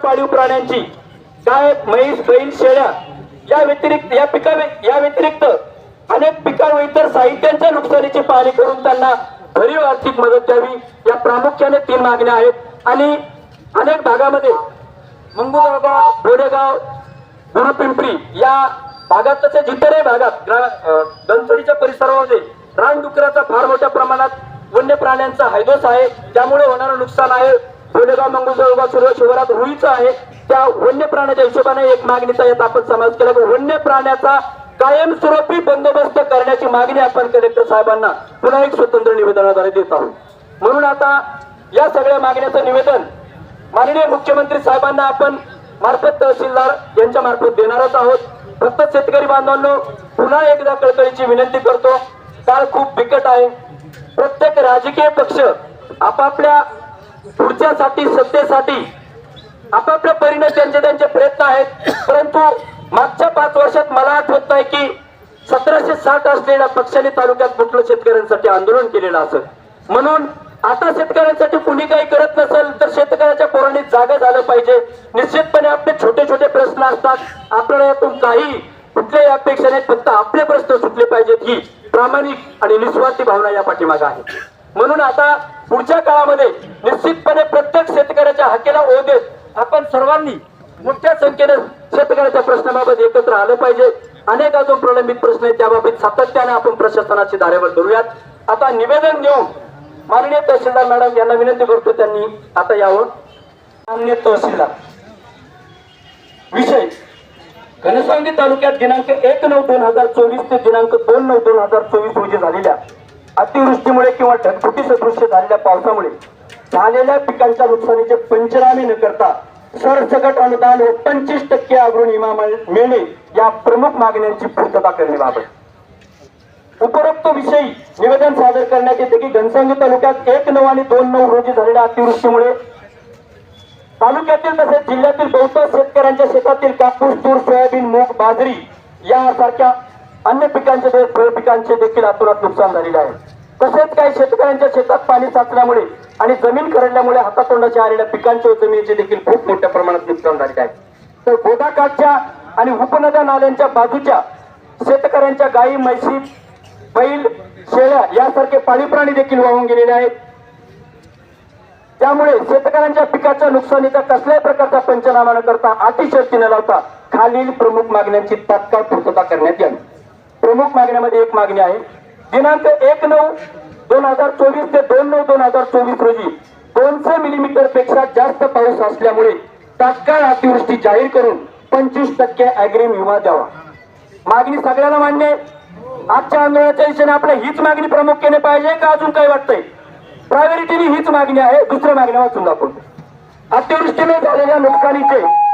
पाळीव प्राण्यांची. गाय म्हैस बैल शेळ्या या व्यतिरिक्त या पिका या व्यतिरिक्त अनेक पिकांवर इतर साहित्यांच्या नुकसानीची पाहणी करून त्यांना भरीव आर्थिक मदत द्यावी. या प्रामुख्याने तीन मागण्या आहेत. आणि अनेक भागामध्ये मंगुळगाव बोडेगाव गुरुपिंपरी या भागात तसेच इतरही भागात ग्रा- दनसडीच्या परिसरामध्ये रानडुकराचा फार मोठ्या प्रमाणात वन्य प्राण्यांचा हैदोस आहे. त्यामुळे होणारं नुकसान आहे. कोलेगाव मंगळगाव सर्व शिवारात रुईचं आहे. त्या वन्य प्राण्याच्या हिशोबाने एक मागणीचा यात आपण समाज केला की वन्य प्राण्याचा कायमस्वरूपी बंदोबस्त करण्याची मागणी आपण कलेक्टर साहेबांना पुन्हा एक स्वतंत्र निवेदनाद्वारे देत आहोत. म्हणून आता या सगळ्या मागण्याचं निवेदन माननीय मुख्यमंत्री साहेबांना आपण मार्फत तहसीलदार यांच्या मार्फत देणारच आहोत. फक्त शेतकरी बांधवांनो पुन्हा एकदा कळकळीची विनंती करतो. काळ खूप बिकट आहे. प्रत्येक राजकीय पक्ष आपापल्या पुढच्यासाठी सत्तेसाठी आपापल्या परीने त्यांचे त्यांचे प्रयत्न आहेत. परंतु मागच्या पाच वर्षात मला आठवत नाही की सतराशे साठ असलेल्या पक्षाने तालुक्यात कुठलं शेतकऱ्यांसाठी आंदोलन केलेलं असत म्हणून आता शेतकऱ्यांसाठी कुणी काही करत नसेल तर शेतकऱ्याच्या पोरांनी जागा झालं पाहिजे. निश्चितपणे आपले छोटे छोटे प्रश्न असतात. आपल्याला यातून काही कुठल्याही अपेक्षा नाहीत फक्त आपले प्रश्न सुटले पाहिजेत ही प्रामाणिक आणि निस्वार्थी भावना या पाठीमागे आहे. म्हणून आता पुढच्या काळामध्ये निश्चितपणे प्रत्येक शेतकऱ्याच्या हाकेला ओ देत आपण सर्वांनी मोठ्या संख्येने शेतकऱ्याच्या प्रश्नाबाबत एकत्र आलं पाहिजे. अनेक अजून प्रलंबित प्रश्न आहेत त्याबाबत सातत्याने आपण प्रशासनाची दारेवर धरूयात. आता निवेदन देऊन माननीय तहसीलदार मॅडम यांना विनंती करतो त्यांनी आता यावं. माननीय तहसीलदार विषय. घनसावंगी तालुक्यात दिनांक एक नऊ दोन हजार चोवीस ते दिनांक दोन नऊ दोन हजार चोवीस रोजी झालेल्या अतिवृष्टीमुळे किंवा ढगफुटी सदृश्य झालेल्या पावसामुळे झालेल्या पिकांच्या नुकसानीचे पंचनामे न करता सरसकट अनुदान व पंचवीस टक्के अग्रून विमा मिळणे या प्रमुख मागण्यांची पूर्तता करण्याबाबत उपरोक्त विषयी निवेदन सादर करण्यात येते की घनसावंगी तालुक्यात एक नऊ आणि दोन नऊ रोजी झालेल्या अतिवृष्टीमुळे तालुक्यातील तसेच जिल्ह्यातील बहुतांश शेतकऱ्यांच्या शेतातील कापूस तूर सोयाबीन मूग बाजरी यासारख्या अन्य पिकांचे पिकांचे देखील आतुरात नुकसान झालेले आहे. तसेच काही शेतकऱ्यांच्या शेतात पाणी साचल्यामुळे आणि जमीन करडल्यामुळे हातातोंडाच्या आलेल्या पिकांच्या व जमिनीचे देखील खूप मोठ्या प्रमाणात नुकसान झालेले आहे. तर गोदाकाठच्या आणि उपनद्या नाल्यांच्या बाजूच्या शेतकऱ्यांच्या गायी म्हैशी बैल शेळ्या यासारखे पाळीव प्राणी देखील वाहून गेलेले आहेत. त्यामुळे शेतकऱ्यांच्या पिकाच्या नुकसानीचा कसल्याही प्रकारचा पंचनामा न करता अतिशक्ती न लावता खालील प्रमुख मागण्यांची तात्काळ पूर्तता करण्यात यावी. प्रमुख मागण्यामध्ये एक मागणी आहे. दिनांक एक नऊ दोन हजार चोवीस ते दोन नऊ दोन हजार चोवीस रोजी दोनशे मिलीमीटरपेक्षा जास्त पाऊस असल्यामुळे तात्काळ अतिवृष्टी जाहीर करून पंचवीस टक्के अग्रिम विमा द्यावा. मागणी सगळ्यांना मान्य आहे. आजच्या आंदोलनाच्या दिशेने आपल्या हीच मागणी प्रामुख्याने पाहिजे का अजून काय वाटतंय? प्रायोरिटीने हीच मागणी आहे. दुसऱ्या मागण्या वाचून दाखवतो. अतिवृष्टीने झालेल्या नुकसानीचे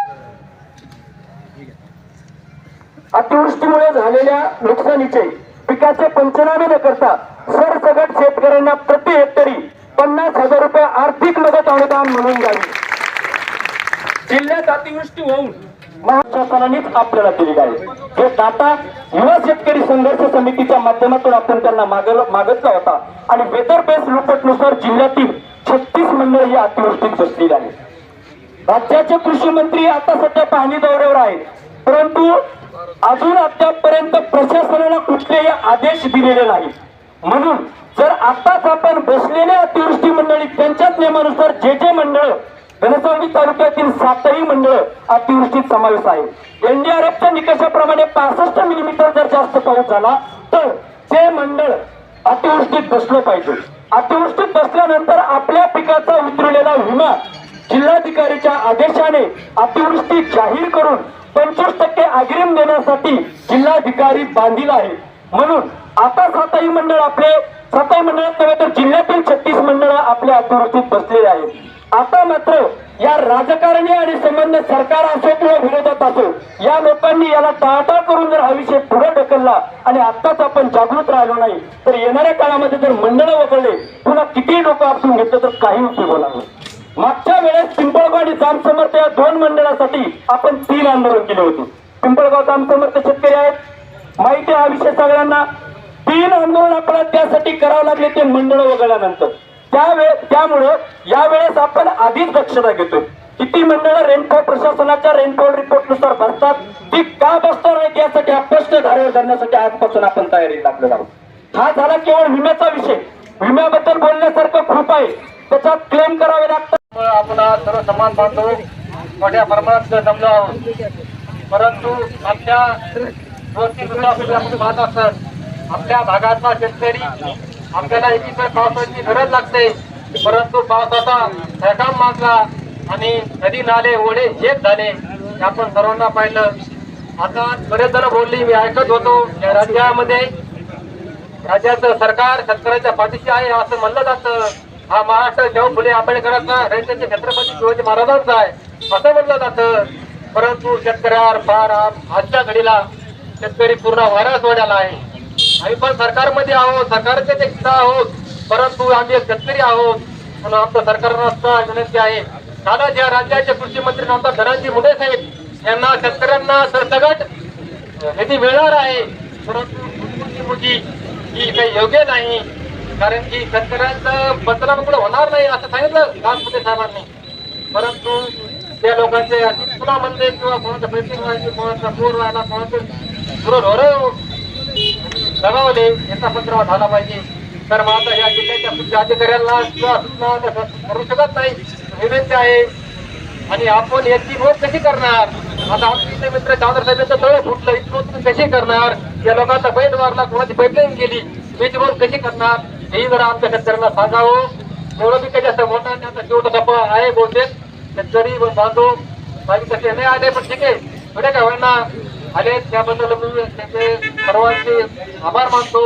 अतिवृष्टीमुळे झालेल्या नुकसानीचे पिकाचे पंचनामे न करता सरसगट शेतकऱ्यांना प्रति हेक्टरी पन्नास हजार रुपये आर्थिक मदत अनुदान म्हणून द्यावी जिल्ह्यात अतिवृष्टी होऊन महाशासनानेच आपल्याला दिली आहे हे डाटा युवा शेतकरी संघर्ष समितीच्या माध्यमातून आपण त्यांना मागितला होता. आणि वेदर बेस रिपोर्टनुसार जिल्ह्यातील छत्तीस मंडळ ही अतिवृष्टीत सुटली आहे राज्याचे कृषी मंत्री आता सध्या पाहणी दौऱ्यावर आहेत. परंतु अजून अद्यापपर्यंत प्रशासनाला कुठलेही आदेश दिलेले नाही म्हणून जर आताच आपण बसलेले अतिवृष्टी मंडळी त्यांच्याच नियमानुसार जे जे मंडळ घनसावंगी तालुक्यातील सातही मंडळ अतिवृष्टीत समावेश आहे एनडीआरएफच्या निकषाप्रमाणे पासष्ट मिलीमीटर जर जास्त पाऊस झाला तर ते मंडळ अतिवृष्टीत बसलं पाहिजे. अतिवृष्टीत बसल्यानंतर आपल्या पिकाचा उतरलेला विमा जिल्हाधिकारीच्या आदेशाने अतिवृष्टी जाहीर करून पंचवीस टक्के अग्रिम देण्यासाठी जिल्हाधिकारी बांधील आहे. म्हणून आता सातही मंडळ आपले सातही मंडळात नव्हे तर जिल्ह्यातील छत्तीस मंडळ आपल्या अतिवृष्टीत बसलेले आहेत. आता मात्र या राजकारणी आणि संबंध सरकार असो किंवा विरोधात असो या लोकांनी याला टाळाटाळ करून जर हा विषय पुढे ढकलला आणि आताच आपण जागृत राहिलो नाही तर येणाऱ्या काळामध्ये जर मंडळ वगळले पुन्हा किती लोक आपण घेतलं तर काही उपयोग लागलं मागच्या वेळेस पिंपळगाव आणि जामसमर्थ या दोन मंडळासाठी आपण तीन आंदोलन केले होते. पिंपळगाव जामसमर्थ शेतकरी आहेत. माहिती हा विषय सगळ्यांना. तीन आंदोलन आपल्याला त्यासाठी करावं लागले ते मंडळ वगळल्यानंतर. त्यावेळे त्यामुळं यावेळेस आपण आधीच दक्षता घेतोय. किती मंडळ रेनफॉल प्रशासनाच्या रेनफॉल रिपोर्टनुसार बसतात ती का बसणार नाही यासाठी हा धारेवर धरण्यासाठी आजपासून आपण तयारी लागलेलो आहोत. हा झाला केवळ विम्याचा विषय. विम्याबद्दल बोलण्यासारखं खूप आहे. त्याच्यात क्लेम करावे लागतात. आपण आज सर्व सन्मान बांधतो मोठ्या प्रमाणात जमलो आहोत. परंतु आपल्या दोन तीन दिवसापूर्वी आपण पाहत असतात आपल्या भागातला शेतकरी आपल्याला एकीकडे पावसाची गरज लागते. परंतु पावसाचा थकाम मागला आणि नदी नाले ओढे हेच झाले आपण सर्वांना पाहिलं. आता बरेच जण बोलली मी ऐकत होतो या राज्यामध्ये राज्याचं सरकार शेतकऱ्याच्या पाठीशी आहे असं म्हणलं जातं. हा महाराष्ट्र जेव्हा फुले आंबेडकरांचा राज्याचे छत्रपती शिवाजी महाराजांचा आहे असं म्हणलं जातं. परंतु शेतकऱ्यावर फार आजच्या घडीला शेतकरी पूर्ण वाऱ्यास वाढायला आहे. आम्ही पण सरकारमध्ये आहोत सरकारचे ते हिस्सा आहोत परंतु आम्ही एक शेतकरी आहोत. म्हणून आमचं सरकारनं विनंती आहे. दादा ज्या राज्याचे कृषी मंत्री आमदार धनंजय मुंडे साहेब यांना शेतकऱ्यांना सरसगट निधी मिळणार आहे. परंतु तुमची ही काही योग्य नाही. कारण की शेतकऱ्यांचं कुठं होणार नाही असं सांगितलं. राजपुते साहेबांनी परंतु त्या लोकांचे पुन्हा म्हणले किंवा कोणाचं प्रेसिंग व्हायचे कोणाचा पूर व्हायला कोणाचे पुरं ढोरं दबावले याचा पत्रावा झाला पाहिजे. तर मग आता या जिल्ह्याच्या पुढच्या अधिकाऱ्यांना किंवा सूचना करू शकत नाही. विनंती आहे. आणि आपण याची नोंद कशी करणार? आता आमचे मित्र दादर साहेबांचं तळ फुटलं. इथं कशी करणार? या लोकांचा बैठ मारला कोणाची पाईपलाईन गेली याची नोंद कशी करणार? मी जरा आमच्या शेतकऱ्यांना सांगावं. एवढं बी काही जास्त मोठा नाही आता शेवट आहे बहुतेक शेतकरी बांधव बाकी तसे नाही आले पण ठीक आहे. थोड्या काय होईना आले त्याबद्दल मी त्यांचे सर्वांचे आभार मानतो.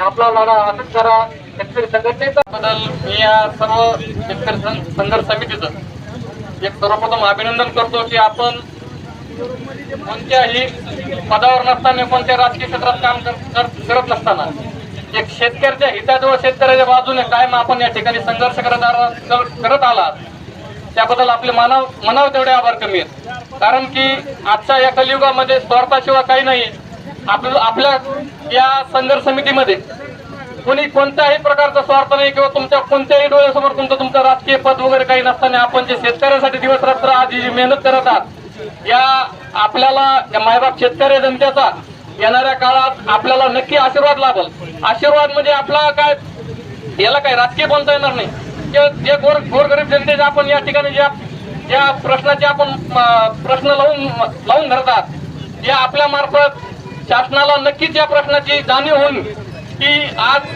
आपला लढा असंच करा. शेतकरी संघटनेचा बदल मी या सर्व शेतकरी संघर्ष समितीचं एक सर्वप्रथम अभिनंदन करतो की आपण कोणत्याही पदावर नसताना कोणत्या राजकीय क्षेत्रात काम कर- करत नसताना एक शेतकऱ्याच्या हिताजवळ शेतकऱ्याच्या बाजूने कायम आपण या ठिकाणी संघर्ष करत करत आलात. त्याबद्दल आपले मानव मनाव तेवढे आभार कमी आहेत. कारण की आजच्या या कलियुगामध्ये स्वार्थाशिवाय काही नाही. आपलं आपल्या या संघर्ष समितीमध्ये कोणी कोणत्याही प्रकारचा स्वार्थ नाही किंवा तुमच्या कोणत्याही डोळ्यासमोर तुमचं तुमचं राजकीय पद वगैरे काही नसताना आपण जे शेतकऱ्यांसाठी दिवस रात्र आज जी मेहनत करत आहात या आपल्याला या मायबाप शेतकरी जनतेचा येणाऱ्या काळात आपल्याला नक्की आशीर्वाद लाभल. आशीर्वाद म्हणजे आपला काय याला काय राजकीय बोलता येणार नाही. जे जे गोर गोरगरीब जनतेचे आपण या ठिकाणी ज्या ज्या प्रश्नाचे आपण प्रश्न लावून लावून धरतात या आपल्या मार्फत शासनाला नक्कीच या प्रश्नाची जाणीव होईल की आज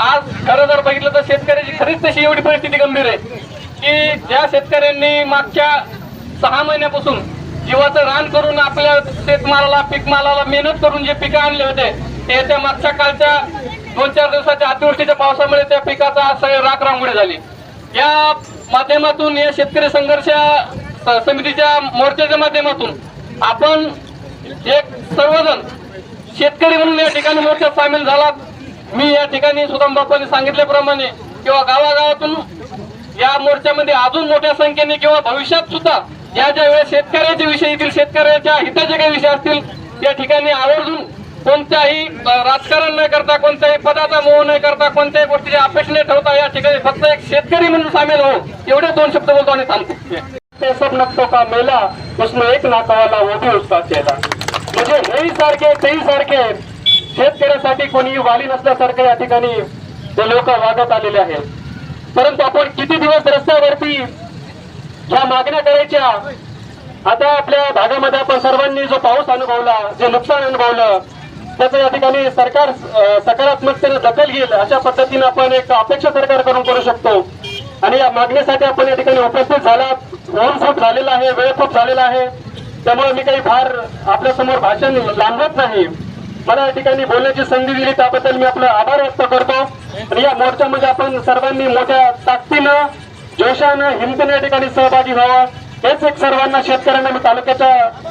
आज खरं जर बघितलं तर शेतकऱ्याची खरीच तशी एवढी परिस्थिती गंभीर आहे की ज्या शेतकऱ्यांनी मागच्या सहा महिन्यापासून जीवाचं रान करून आपल्या शेतमालाला पीकमालाला मेहनत करून जे पिकं आणले होते ते त्या मागच्या कालच्या दोन चार दिवसाच्या अतिवृष्टीच्या पावसामुळे त्या पिकाचा सगळे राख रांगोळी झाली. या माध्यमातून या शेतकरी संघर्ष समितीच्या मोर्चाच्या माध्यमातून आपण एक सर्वजण शेतकरी म्हणून या ठिकाणी मोर्चात सामील झालात मी या ठिकाणी सुदाम बापांनी सांगितल्याप्रमाणे किंवा गावागावातून या मोर्चामध्ये अजून मोठ्या संख्येने किंवा भविष्यात सुद्धा या ज्या वेळेस शेतकऱ्याचे विषय येतील शेतकऱ्याच्या हिताचे काही विषय असतील त्या ठिकाणी आवर्जून कोणत्याही राजकारण न करता कोणत्याही पदाचा मोह न करता कोणत्याही गोष्टीची अपेक्षा न ठेवता या ठिकाणी फक्त एक शेतकरी म्हणून सामील हो एवढे दोन शब्द बोलतो आणि थांबतो. ते सब नक्तो का मेला उसमें एक नाकावाला वो भी उसका चेहरा म्हणजे हेही सारखे तेही सारखे शेतकऱ्यासाठी कोणी वाली नसल्यासारखे या ठिकाणी ते लोक वागत आलेले आहेत. परंतु आपण किती दिवस रस्त्यावरती ह्या मागण्या करायच्या. आता आपल्या भागामध्ये आपण सर्वांनी जो पाऊस अनुभवला जे नुकसान अनुभवलं त्याचं या ठिकाणी सरकार सकारात्मकतेने दखल घेईल अशा पद्धतीने आपण एक अपेक्षा सरकारकडून करू शकतो. आणि या मागणीसाठी आपण या ठिकाणी उपस्थित झाला फोन खूप झालेला आहे वेळ खूप झालेला आहे. त्यामुळे मी काही फार आपल्यासमोर भाषण लांबवत नाही. मला या ठिकाणी बोलण्याची संधी दिली त्याबद्दल मी आपला आभार व्यक्त करतो. आणि या मोर्चामध्ये आपण सर्वांनी मोठ्या ताकदीनं जोशानं हिमतीनं या ठिकाणी सहभागी व्हावा हेच एक सर्वांना शेतकऱ्यांना मी तालुक्याच्या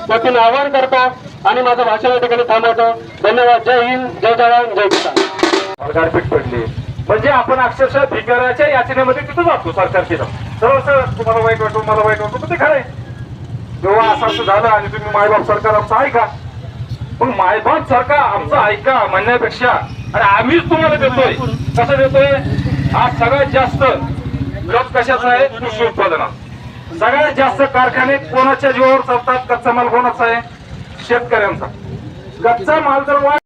वतीनं आवाहन करतो आणि माझं भाषण या ठिकाणी थांबवतो. धन्यवाद. जय हिंद जय जवान जय किसान. गारपीट पडली. म्हणजे आपण अक्षरशः भिकाराच्या याचनेमध्ये तिथं जातो सरकारची सर सर तुम्हाला वाईट वाटतो मला वाईट वाटतो पण ते खरंय जेव्हा असं असं झालं आणि तुम्ही मायबाप सरकार आमचं ऐका. पण मायबाप सरकार आमचं ऐका म्हणण्यापेक्षा आणि आम्हीच तुम्हाला देतोय. कसं देतोय? आज सगळ्यात जास्त लस कशाचा आहे? कृषी उत्पादनात. सगळ्यात जास्त कारखाने कोणाच्या जीवावर चालतात? कच्चा माल कोणाचा आहे? शेतकऱ्यांचा. कच्चा माल जर वाढ